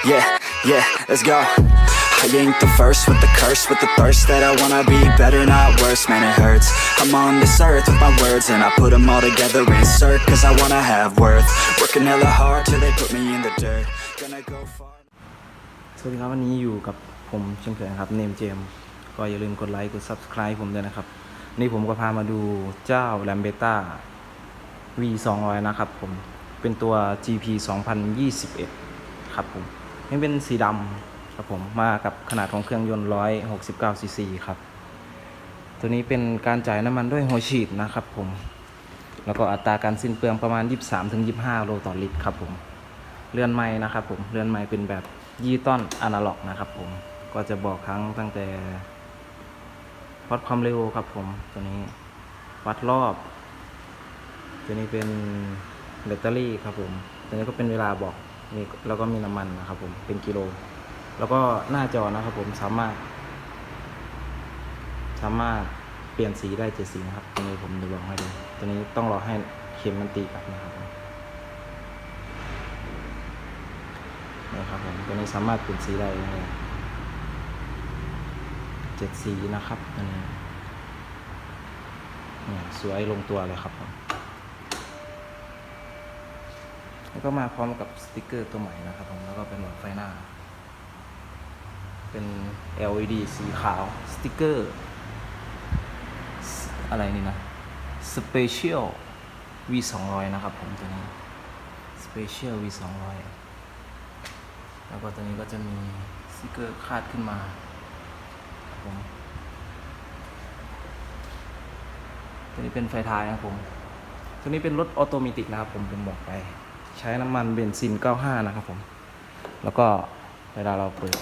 Yeah, yeah, let's go. I ain't the first with the curse, with the thirst that I wanna be better, not worse. Man, it hurts. I'm on this earth with my words, and I put them all together, insert, cause I wanna have worth. Working hella hard till they put me in the dirt. Gonna go far. สวัสดีครับ วันนี้อยู่กับผมเช่นเคยนะครับ เนมเจม ก็อย่าลืมกดไลค์ กด Subscribe ผมด้วยนะครับ นี่ผมก็พามาดูเจ้า l a m b e t a V 2 0 0 นะครับผม เป็นตัว GP 2021 ครับผม นี่เป็นสีดำครับผมมากับขนาดของเครื่องยนต์ 169 cc ครับ ตัวนี้เป็นการจ่ายน้ำมันด้วยหัวฉีดนะครับผม แล้วก็อัตราการสิ้นเปลืองประมาณ 23-25 โลต่อลิตรครับผมเรือนไม้นะครับผมเรือนไม้เป็นแบบยี่ต้อนอนาล็อกนะครับผม ก็จะบอกครั้งตั้งแต่ วัดความเร็วครับผม ตัวนี้ วัดรอบ ตัวนี้เป็นแบตเตอรี่ครับผม ตัวนี้ก็เป็นเวลาบอก นี่แล้วก็มีน้ำมันนะครับผมเป็นกิโล แล้วก็หน้าจอนะครับผมสามารถ สามารถเปลี่ยนสีได้เจ็ดสีนะครับตัวนี้ผมจะลองให้ดูตัวนี้ต้องรอให้เข็มมันตีกลับนะครับนี่ครับผมตัวนี้สามารถเปลี่ยนสีได้เจ็ดสีนะครับตัวนี้เนี่ยสวยลงตัวเลยครับผม แล้วก็มาพร้อมกับสติกเกอร์ตัวใหม่นะครับผมแล้วก็เป็นหลอดไฟหน้า เป็น LED สีขาวสติกเกอร์ อะไรนี่นะ Special V 2 0 0นะครับผมตัวนี้ Special V 2 0 0แล้วก็ตัวนี้ก็จะมีสติกเกอร์คาดขึ้นมาครับผมตัวนี้เป็นไฟท้ายนะครับผมตัวนี้เป็นรถออโตเมติกนะครับผมผมบอกไป ใช้น้ำมันเบนซิน 95 นะครับผม แล้วก็เวลาเราเปิด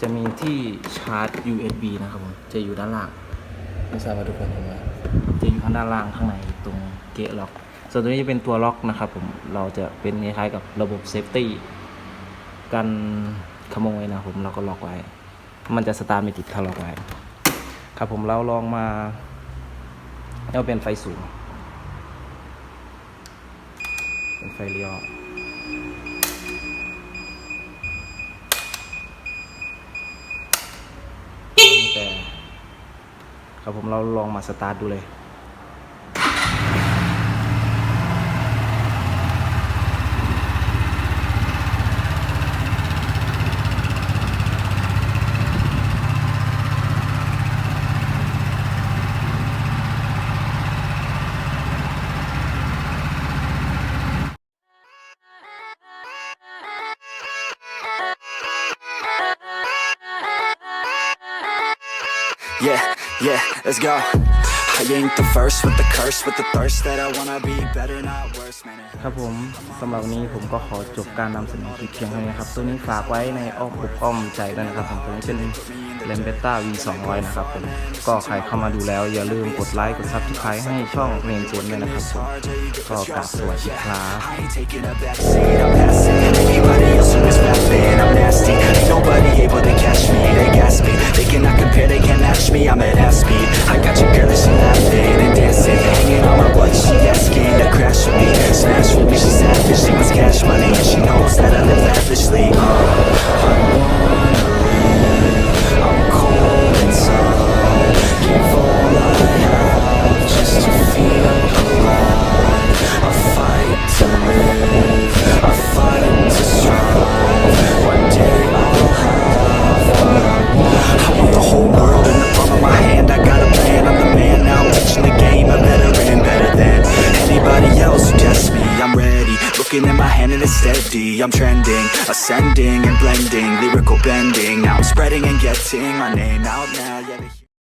จะมีที่ชาร์จ USB นะครับผม จะอยู่ด้านล่าง ไม่ทราบว่าทุกคนเห็นไหมจะอยู่ข้างด้านล่างข้างในตรงเกะล็อก ส่วนตัวนี้จะเป็นตัวล็อกนะครับผม เราจะเป็นคล้ายๆกับระบบเซฟตี้กันขโมยนะผมเราก็ล็อกไว้ มันจะสตาร์ทไม่ติดถ้าล็อกไว้ ครับผมเราลองมาแล้วเป็นไฟสูง เป็นไฟเลี้ยวแต่ ครับผมเราลองมาสตาร์ทดูเลย Yeah, yeah, let's go. I ain't the first with the curse, with the thirst that I wanna be better, not worse. Man, it ครับผมสำหรับวันนี้ผมก็ขอจบการนำเสนอคลิปเพียงเท่านี้นะครับ ตัวนี้ฝากไว้ในอ้อมอกอ้อมใจด้วยนะครับผมตัวนี้เป็นเลมเบต้า V 2 0 0นะครับผมก็ใครเข้ามาดูแล้วอย่าลืมกดไลค์กดซับสไครต์ให้ช่องเรนเจนด้วยนะครับผมก็กราบสวัสดีครับ I ain't taking a back seat, I'm passing I got your at my hand and it's steady. I'm trending, ascending and blending Lyrical bending, now I'm spreading and getting my name out now, yeah,